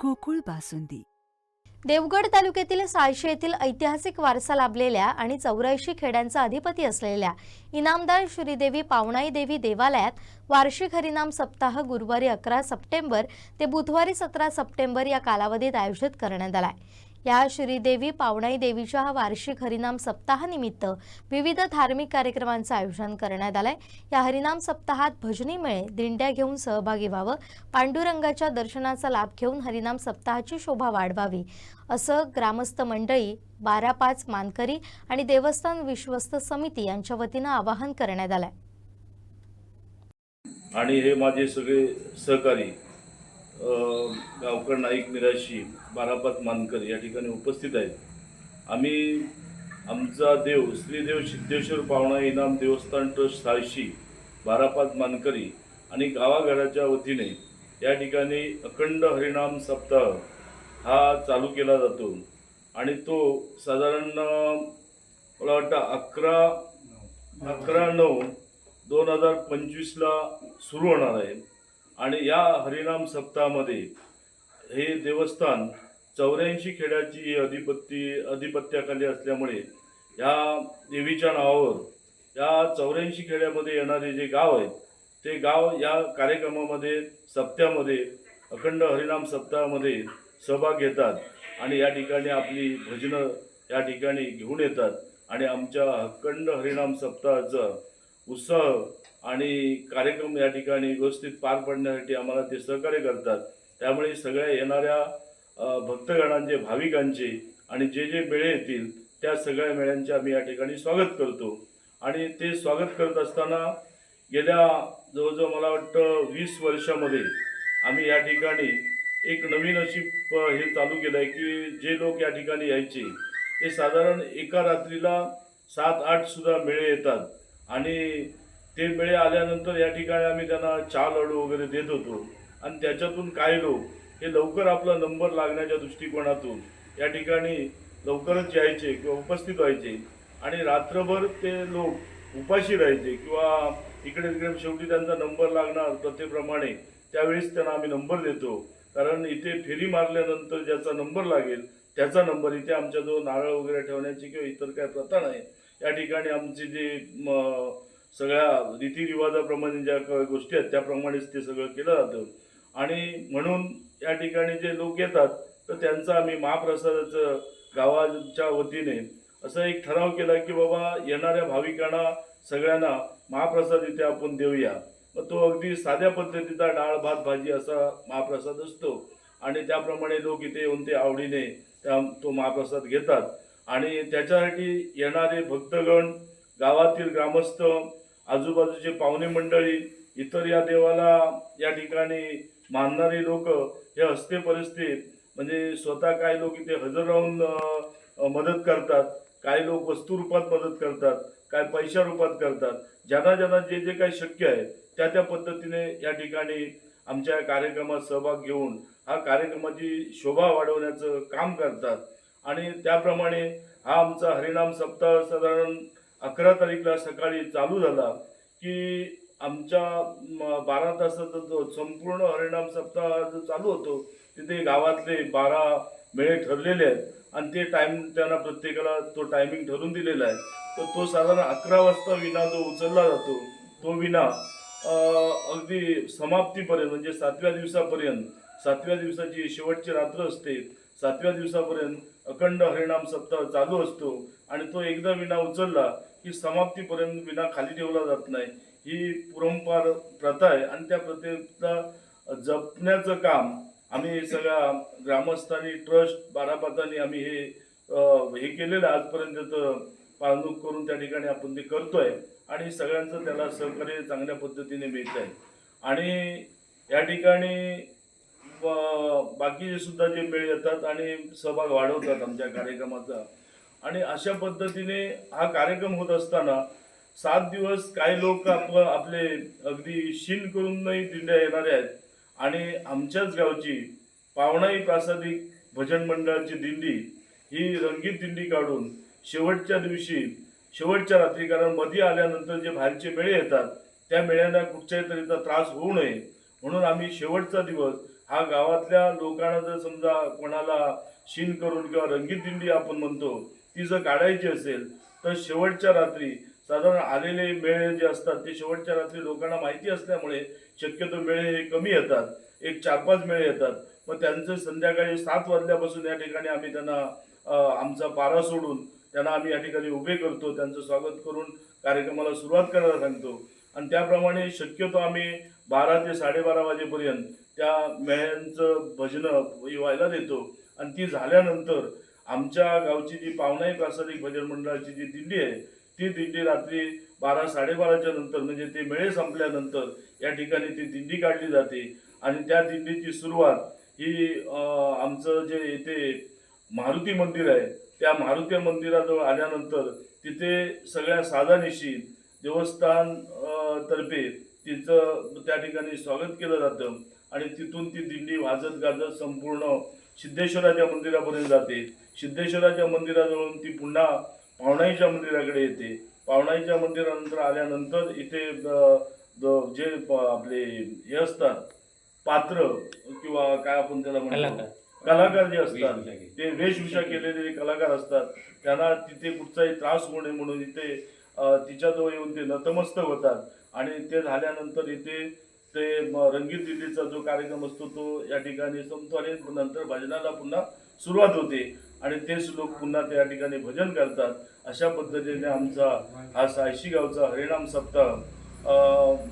गोकुळ बासुंदी. देवगड तालुक्यातील साळशे येथील ऐतिहासिक वारसा लाभलेल्या आणि चौऱ्याऐंशी खेड्यांचा अधिपती असलेल्या इनामदार श्रीदेवी पावणाई देवी देवालयात वार्षिक हरिनाम सप्ताह गुरुवारी अकरा सप्टेंबर ते बुधवारी सतरा सप्टेंबर या कालावधीत आयोजित करण्यात आला आहे या श्रीदेवी पावणाई देवीच्या वार्षिक हरिनाम सप्ताहानिमित्त विविध धार्मिक कार्यक्रमांचं आयोजन करण्यात आलंय. या हरिनाम सप्ताहात भजनी मेळे दिंड्या घेऊन सहभागी व्हावं पांडुरंगाच्या दर्शनाचा लाभ घेऊन हरिनाम सप्ताहाची शोभा वाढवावी असं ग्रामस्थ मंडळी बारा पाच मानकरी आणि देवस्थान विश्वस्त समिती यांच्या वतीनं आवाहन करण्यात आलंय. आणि हे माझे सगळे सहकारी गावकर नाईक निराशी बारापात मानकर या ठिकाणी उपस्थित आहेत. आम्ही आमचा देव श्रीदेव सिद्धेश्वर पावणा इनाम देवस्थान ट्रस्ट साळशी बारापात मानकरी आणि गावाघराच्या वतीने या ठिकाणी अखंड हरिनाम सप्ताह हा चालू केला जातो. आणि तो साधारण मला वाटतं अकरा अकरा नऊ दोन हजार पंचवीसला सुरू होणार आहे. आणि या हरिनाम सप्ताहामध्ये हे देवस्थान चौऱ्याऐंशी खेड्याची अधिपत्ती अधिपत्याखाली असल्यामुळे या देवीच्या नावावर या चौऱ्याऐंशी खेड्यामध्ये येणारे जे गाव आहेत ते गाव या कार्यक्रमामध्ये सप्त्यामध्ये अखंड हरिनाम सप्ताहामध्ये सहभाग घेतात आणि या ठिकाणी आपली भजनं या ठिकाणी घेऊन येतात. आणि आमच्या अखंड हरिनाम सप्ताहाचा उत्साह आणि कार्यक्रम या ठिकाणी व्यवस्थित पार पडण्यासाठी आम्हाला ते सहकार्य करतात. त्यामुळे सगळ्या येणाऱ्या भक्तगणांचे भाविकांचे आणि जे जे मेळे येतील त्या सगळ्या मेळ्यांचे आम्ही या ठिकाणी स्वागत करतो. आणि ते स्वागत करत असताना गेल्या जवळजवळ मला वाटतं वीस वर्षामध्ये आम्ही या ठिकाणी एक नवीन अशी हे चालू केलं आहे की जे लोक या ठिकाणी यायचे ते साधारण एका रात्रीला सात आठ सुद्धा मेळे येतात. आणि ते मेळे आल्यानंतर या ठिकाणी आम्ही त्यांना चहा लाडू वगैरे देत होतो. आणि त्याच्यातून काही लोक हे लवकर आपला नंबर लागण्याच्या दृष्टिकोनातून या ठिकाणी लवकरच यायचे किंवा उपस्थित व्हायचे. आणि रात्रभर ते लोक उपाशी राहायचे किंवा इकडे तिकडे शेवटी त्यांचा नंबर लागणार प्रथेप्रमाणे त्यावेळेस त्यांना आम्ही नंबर देतो. कारण इथे फेरी मारल्यानंतर ज्याचा नंबर लागेल त्याचा नंबर इथे आमच्याजवळ नारळ वगैरे ठेवण्याची किंवा इतर काय प्रथा नाही. या ठिकाणी आमचे जे सगळ्या रीतिरिवाजाप्रमाणे ज्या गोष्टी आहेत त्याप्रमाणेच ते सगळं केलं जातं. आणि म्हणून या ठिकाणी जे लोक येतात तर त्यांचा आम्ही महाप्रसादाचं गावाच्या वतीने असा एक ठराव केला की बाबा येणाऱ्या भाविकांना सगळ्यांना महाप्रसाद इथे आपण देऊया. मग तो अगदी साध्या पद्धतीचा डाळ भात भाजी असा महाप्रसाद असतो. आणि त्याप्रमाणे लोक इथे येऊन ते आवडीने त्या तो महाप्रसाद घेतात. आणि त्याच्यासाठी येणारे भक्तगण गावातील ग्रामस्थ आजूबाजूचे पाहुणे मंडळी इतर या देवाला या ठिकाणी मानणारी लोक हे हस्ते परिस्थितीत म्हणजे स्वतः काही लोक इथे हजर राहून मदत करतात काही लोक वस्तू रूपात मदत करतात काय पैशा रूपात करतात ज्यांना ज्यांना जे जे काही शक्य आहे त्या त्या पद्धतीने या ठिकाणी आमच्या कार्यक्रमात सहभाग घेऊन हा कार्यक्रमाची शोभा वाढवण्याचं काम करतात. आणि त्याप्रमाणे हा आमचा हरिनाम सप्ताह साधारण अकरा तारीखला सकाळी चालू झाला की आमच्या बारा तासाचा जो संपूर्ण हरिणाम सप्ताह जो चालू होतो तिथे गावातले बारा मेळे ठरलेले आहेत. आणि ते टाईम त्यांना प्रत्येकाला तो टायमिंग ठरून दिलेला आहे. तर तो साधारण अकरा वाजता विना जो उचलला जातो तो विना अगदी समाप्तीपर्यंत म्हणजे सातव्या दिवसापर्यंत सातव्या दिवसाची शेवटची रात्र असते. सातव्या दिवसापर्यंत अखंड हरिणाम सप्ताह चालू असतो आणि तो एकदा विना उचलला की समाप्तीपर्यंत विना खाली ठेवला जात नाही. ही पुरंपार प्रथा आहे आणि त्या प्रथेचा जपण्याचं काम आम्ही सगळ्या ग्रामस्थांनी ट्रस्ट बारापातांनी आम्ही हे हे केलेलं आहे. आजपर्यंत पाळणूक करून त्या ठिकाणी आपण ते करतोय आणि सगळ्यांचं त्याला सहकार्य चांगल्या पद्धतीने मिळत आहे आणि या ठिकाणी बाकीचे सुद्धा जे मेळ येतात आणि सहभाग वाढवतात आमच्या कार्यक्रमाचा. आणि अशा पद्धतीने हा कार्यक्रम होत असताना सात दिवस काही लोक आपलं आपले अगदी शीन करूनही दिंड्या येणारे आहेत. आणि आमच्याच गावची पावणाई प्रासादिक भजन मंडळाची दिंडी ही रंगीत दिंडी काढून शेवटच्या दिवशी शेवटच्या रात्री कारण मध्ये आल्यानंतर जे बाहेरचे मेळे येतात त्या मेळ्यांना कुठच्याही तऱ्हेचा त्रास होऊ नये. म्हणून आम्ही शेवटचा दिवस हा गावातल्या लोकांना जर समजा कोणाला शीन करून किंवा रंगीत दिंडी आपण म्हणतो ती जर काढायची असेल तर शेवटच्या रात्री साधारण आलेले मेळे जे असतात ते शेवटच्या रात्री लोकांना माहिती असल्यामुळे शक्यतो मेळे हे कमी येतात. एक चार पाच मेळे येतात. मग त्यांचं संध्याकाळी सात वाजल्यापासून या ठिकाणी आम्ही त्यांना आमचा पारा सोडून त्यांना आम्ही या ठिकाणी उभे करतो त्यांचं स्वागत करून कार्यक्रमाला सुरुवात करायला सांगतो. आणि त्याप्रमाणे शक्यतो आम्ही बारा ते साडेबारा वाजेपर्यंत त्या मेळ्यांचं भजनं व्हायला देतो. आणि ती झाल्यानंतर आमच्या गावची जी पावनाई प्रासादिक भजन मंडळाची जी दिंडी आहे ती दिंडी रात्री बारा साडेबाराच्या नंतर म्हणजे ते मेळे संपल्यानंतर या ठिकाणी ती दिंडी काढली जाते. आणि त्या दिंडीची सुरुवात ही आमचं जे येथे मारुती मंदिर आहे त्या मारुती मंदिराजवळ आल्यानंतर तिथे सगळ्या साधानिशी देवस्थान तर्फे तिचं त्या ठिकाणी स्वागत केलं जातं. आणि तिथून ती दिंडी वाजत गाजत संपूर्ण सिद्धेश्वराच्या मंदिरापर्यंत जाते. सिद्धेश्वराच्या मंदिराजवळून ती पुन्हा पावणाईच्या मंदिराकडे येते. पावणाईच्या मंदिरानंतर आल्यानंतर इथे जे आपले हे असतात पात्र किंवा काय आपण त्याला म्हणतो? कलाकार. जे असतात ते वेशभूषा केलेले जे कलाकार असतात त्यांना तिथे कुठचाही त्रास होऊ नये म्हणून इथे तिच्याजवळ येऊन ते नतमस्तक होतात. आणि ते झाल्यानंतर इथे ते रंगीत दिल्लीचा जो कार्यक्रम असतो तो या ठिकाणी संपतो आणि नंतर भजनाला पुन्हा सुरुवात होते. आणि तेच लोक पुन्हा त्या ठिकाणी भजन करतात. अशा पद्धतीने आमचा हा सायशी गावचा हरिणाम सप्ताह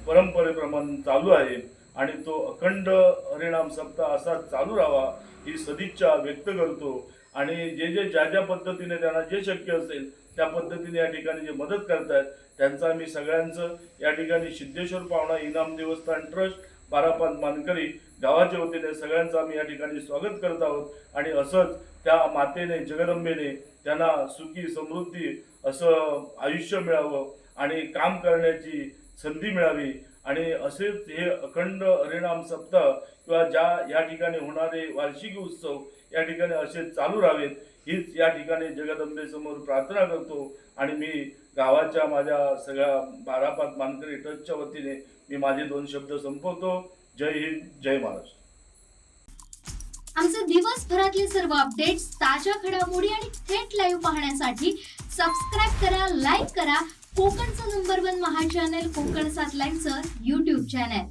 परंपरेप्रमाणे चालू आहे. आणि तो अखंड हरिणाम सप्ताह असा चालू राहावा ही सदिच्छा व्यक्त करतो. आणि जे जे ज्या ज्या पद्धतीने त्यांना जे शक्य असेल त्या पद्धतीने या ठिकाणी जे मदत करतायत त्यांचा मी सगळ्यांचं या ठिकाणी सिद्धेश्वर पावणा इनाम देवस्थान ट्रस्ट बारापात मानकरी गावाच्या वतीने सगळ्यांचं आम्ही या ठिकाणी स्वागत करत आहोत. आणि असंच त्या मातेने जगदंबेने त्यांना सुखी समृद्धी असं आयुष्य मिळावं आणि काम करण्याची संधी मिळावी. आणि असेच हे अखंड हरिणाम सप्ताह किंवा ज्या या ठिकाणी होणारे वार्षिक उत्सव या ठिकाणी असे चालू राहावेत हीच या ठिकाणी जगदंबेसमोर प्रार्थना करतो. आणि मी गावाच्या माझ्या सगळ्या बारापात मानकरी ट्रस्टच्या वतीने मी माझे दोन शब्द संपवतो. जय हिंद जय महाराष्ट्र. आमचे दिवसभरातले सर्व अपडेट्स ताज्या घडामोडी आणि थेट लाईव्ह पाहण्यासाठी सबस्क्राईब करा लाईक करा. कोकणचं नंबर वन महा चॅनल कोकण सात लाईव्हचं युट्यूब चॅनल